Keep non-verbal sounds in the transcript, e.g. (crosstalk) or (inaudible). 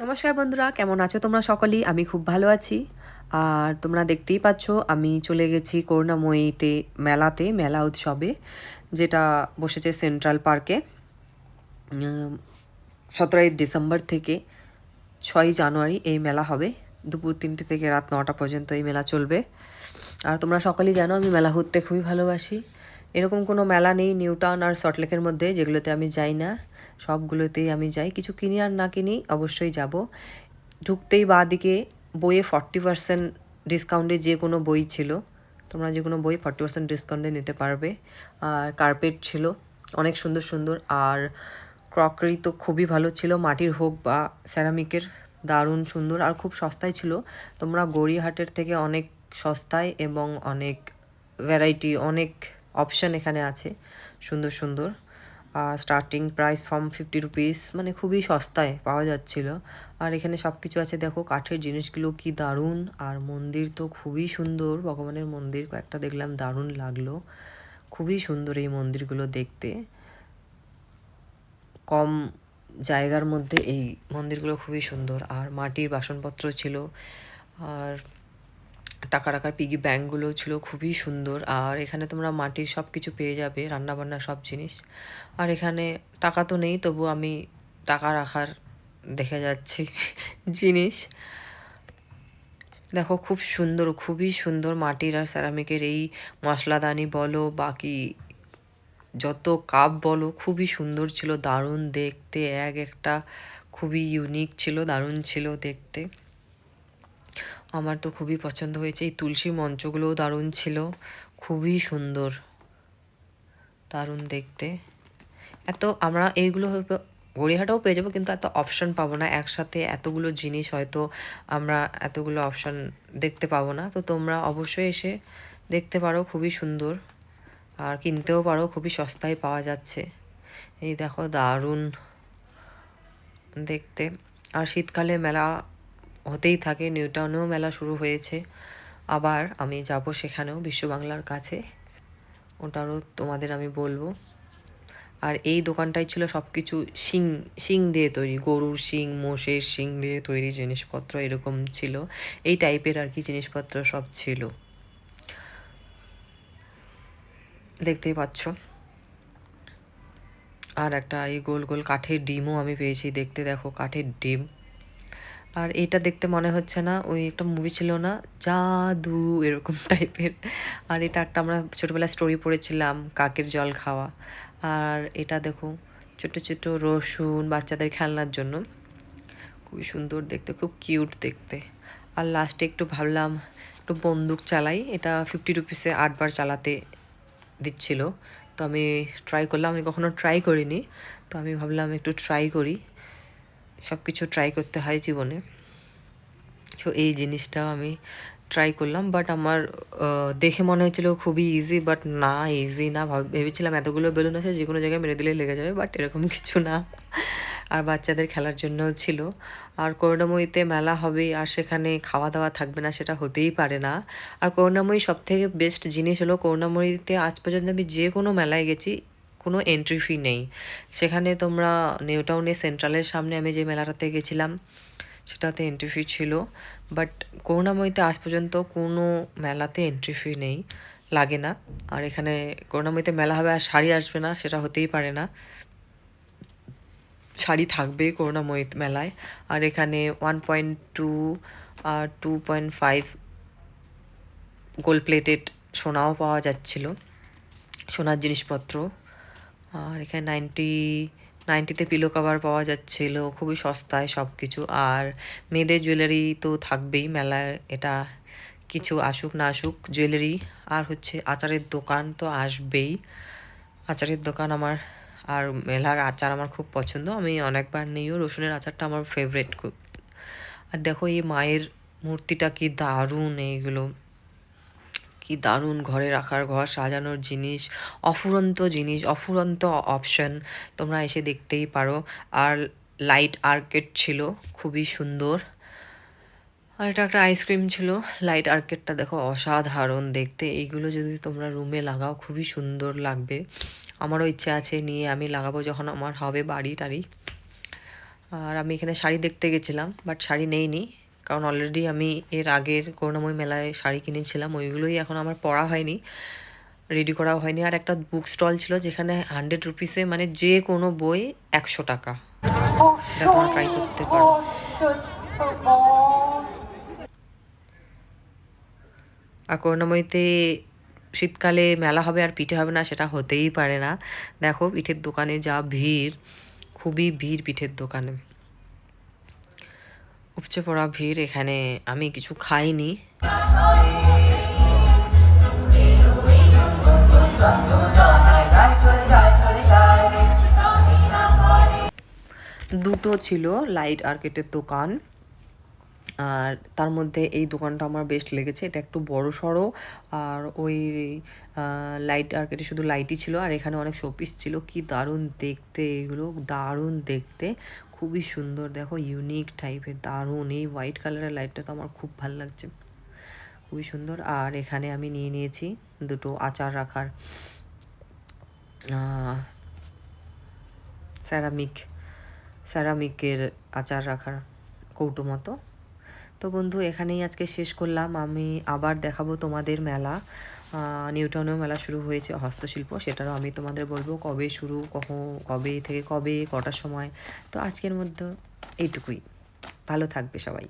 নমস্কার বন্ধুরা, কেমন আছো তোমরা সকলেই? আমি খুব ভালো আছি। আর তোমরা দেখতেই পাচ্ছ, আমি চলে গেছি করুণাময়ীতে মেলাতে, মেলা উৎসবে, যেটা বসেছে সেন্ট্রাল পার্কে। সতেরোই ডিসেম্বর থেকে ছয়ই জানুয়ারি এই মেলা হবে। দুপুর তিনটে থেকে রাত নটা পর্যন্ত এই মেলা চলবে। আর তোমরা সকলেই জানো, আমি মেলা ঘুরতে খুবই ভালোবাসি। এরকম কোনো মেলা নেই নিউটাউন আর সল্টলেকের মধ্যে, যেগুলোতে আমি যাই না। সবগুলোতেই আমি যাই। কিছু কিনি আর না কিনি অবশ্যই যাব। ঢুকতেই বা দিকে বইয়ে ফর্টি পার্সেন্ট ডিসকাউন্টে যে কোনো বই ছিল, তোমরা যে কোনো বই ফর্টি পার্সেন্ট ডিসকাউন্টে নিতে পারবে। আর কার্পেট ছিল, অনেক সুন্দর সুন্দর। আর ক্রকারি তো খুবই ভালো ছিল, মাটির হোক বা স্যারামিকের দারুণ সুন্দর। আর খুব সস্তায় ছিল। তোমরা গড়িয়াহাটের থেকে অনেক সস্তায় এবং অনেক ভ্যারাইটি অনেক অপশান এখানে আছে। সুন্দর সুন্দর। আর starting price from fifty rupees মানে খুবই সস্তায় পাওয়া যাচ্ছিল। আর এখানে সব কিছু আছে, দেখো কাঠের জিনিসগুলো কি দারুণ। আর মন্দির তো খুবই সুন্দর, ভগবানের মন্দির কয়েকটা দেখলাম দারুণ লাগল। খুবই সুন্দর এই মন্দিরগুলো দেখতে। কম জায়গার মধ্যে এই মন্দিরগুলো খুবই সুন্দর। আর মাটির বাসনপত্র ছিল। আর টাকা রাখার পিগি ব্যাঙ্কগুলো ছিল খুবই সুন্দর। আর এখানে তোমরা মাটির সব কিছু পেয়ে যাবে রান্নাবান্না সব জিনিস। আর এখানে টাকা তো নেই, তবু আমি টাকা রাখার দেখে যাচ্ছি (laughs) জিনিস। দেখো খুব সুন্দর, খুবই সুন্দর মাটির আর সেরামিকের এই মশলাদানি বলো, বাকি যত কাপ বলো, খুবই সুন্দর ছিল, দারুণ দেখতে, এক একটা খুবই ইউনিক ছিল, দারুণ ছিল দেখতে। আমার তো খুবই পছন্দ হয়েছে। এই তুলসী মঞ্চগুলোও দারুণ ছিল। খুবই সুন্দর। দারুণ দেখতে। এত আমরা এইগুলো হয়তো গড়িয়াহাটাও পেয়ে যাব, কিন্তু এত অপশান পাবো না। একসাথে এতগুলো জিনিস হয়তো আমরা এতগুলো অপশান দেখতে পাবো না। তো তোমরা অবশ্যই এসে দেখতে পারো, খুবই সুন্দর। আর কিনতেও পারো, খুবই সস্তায় পাওয়া যাচ্ছে। এই দেখো, দারুণ দেখতে। আর শীতকালে মেলা হতেই থাকে, নিউটাউনেও মেলা শুরু হয়েছে। আবার আমি যাব সেখানেও বিশ্ব বাংলার কাছে। ওটারও তোমাদের আমি বলব। আর এই দোকানটাই ছিল সব কিছু শিং শিং দিয়ে তৈরি, গরুর শিং, মোষের শিং দিয়ে তৈরি জিনিসপত্র এরকম ছিল। এই টাইপের আর কি জিনিসপত্র সব ছিল। দেখতেই পাচ্ছ। আর একটা এই গোল গোল কাঠের ডিমও আমি পেয়েছি। দেখতে দেখো, কাঠের ডিম। আর এটা দেখতে মনে হচ্ছে না, ওই একটা মুভি ছিল না, জাদু এরকম (laughs) টাইপের আর এটা একটা আমরা ছোটোবেলায় স্টোরি পড়েছিলাম, কাকের জল খাওয়া। আর এটা দেখো ছোটো ছোটো রসুন বাচ্চাদের খেলনার জন্য। খুবই সুন্দর দেখতে, খুব কিউট দেখতে। আর লাস্টে একটু ভাবলাম, একটু বন্দুক চালাই। এটা ফিফটি রুপিসে আটবার চালাতে দিচ্ছিল। তো আমি ট্রাই করলাম, আমি কখনো ট্রাই করিনি। তো আমি ভাবলাম একটু ট্রাই করি। সব কিছু ট্রাই করতে হয় জীবনে। সো এই জিনিসটাও আমি ট্রাই করলাম বাট আমার দেখে মনে হয়েছিল খুবই ইজি বাট না ইজি না। ভেবেছিলাম এতগুলো বেলুন আছে, যে কোনো জায়গায় মেরে দিলেই লেগে যাবে বাট এরকম (laughs) কিছু না। আর বাচ্চাদের খেলার জন্যও ছিল। আর করুণাময়ীতে মেলা হবে আর সেখানে খাওয়া দাওয়া থাকবে না, সেটা হতেই পারে না। আর করুণাময়ী সব থেকে বেস্ট জিনিস হলো, করুণাময়ীতে আজ পর্যন্ত আমি যে কোনো মেলায় গেছি কোনো এন্ট্রি ফি নেই। সেখানে তোমরা নিউ টাউনে সেন্ট্রালের সামনে আমি যে মেলাটাতে গেছিলাম, সেটাতে এন্ট্রি ফি ছিল। বাট করুণাময়ীতে আজ পর্যন্ত কোনো মেলাতে এন্ট্রি ফি নেই, লাগে না। আর এখানে করুণাময়ীতে মেলা হবে আর শাড়ি আসবে না, সেটা হতেই পারে না। শাড়ি থাকবে করুণাময়ী মেলায়। আর এখানে ওয়ান পয়েন্ট টু আর two point five gold plated সোনাও পাওয়া যাচ্ছিল। সোনার জিনিসপত্র। আর এখানে নাইনটি নাইনটিতে পিলো কাভার পাওয়া যাচ্ছিল, খুবই সস্তায় সব কিছু আর মেয়েদের জুয়েলারি তো থাকবেই, মেলায় এটা কিছু আসুক না আসুক জুয়েলারি আর হচ্ছে আচারের দোকান তো আসবেই। আচারের দোকান আমার, আর মেলার আচার আমার খুব পছন্দ। আমি অনেকবার নিয়েও রসুনের আচারটা আমার ফেভারেট খুব। আর দেখো এই মায়ের মূর্তিটা কি দারুণ এইগুলো। কি দারুণ ঘরে রাখার ঘর, সাজানোর জিনিস, অফুরন্ত জিনিস, অফুরন্ত অপশন তোমরা এসে দেখতেই পারো। আর লাইট আর্কেট ছিল, খুবই সুন্দর। আর এটা একটা আইসক্রিম ছিল লাইট আর্কেটটা দেখো অসাধারণ দেখতে। এইগুলো যদি তোমরা রুমে লাগাও, খুবই সুন্দর লাগবে। আমারও ইচ্ছে আছে নিয়ে আমি লাগাবো যখন আমার হবে বাড়ি টাড়ি আর আমি এখানে শাড়ি দেখতে গেছিলাম বাট শাড়ি নেইনি। কারণ অলরেডি আমি এর আগের করুণাময়ী মেলায় শাড়ি কিনেছিলাম, ওইগুলোই এখন আমার পরা হয়নি রেডি করাও হয়নি। আর একটা বুক স্টল ছিল যেখানে হান্ড্রেড রুপিসে মানে যে কোনো বই একশো টাকা। ট্রাই করতে আর করুণাময়ীতে শীতকালে মেলা হবে আর পিঠে হবে না, সেটা হতেই পারে না। দেখো পিঠের দোকানে যা ভিড়, খুবই ভিড় পিঠের দোকানে। উপচে পড়া ভিড় এখানে আমি কিছু খাইনি। দুটো ছিল লাইট আর্কেটের দোকান। আর তার মধ্যে এই দোকানটা আমার বেস্ট লেগেছে। এটা একটু বড় সড়ো। আর ওই লাইট আর্কেটে শুধু লাইটই ছিল। আর এখানে অনেক শোপিস ছিল। কি দারুণ দেখতে এগুলো, দারুণ দেখতে। খুবই সুন্দর। দেখো ইউনিক টাইপের দারুণ। এই হোয়াইট কালারের লাইটটা তো আমার খুব ভালো লাগছে। খুবই সুন্দর। আর এখানে আমি নিয়ে নিয়েছি দুটো আচার রাখার স্যারামিক স্যারামিকের আচার রাখার কৌটো মতো। তো বন্ধু, এখানেই আজকে শেষ করলাম। আমি আবার দেখাবো তোমাদের মেলা। নিউটনেও মেলা শুরু হয়েছে, হস্তশিল্প। সেটারও আমি তোমাদের বলব কবে শুরু, কখন, কবে থেকে কবে, কটার সময়। তো আজকের মধ্যে এইটুকুই। ভালো থাকবে সবাই।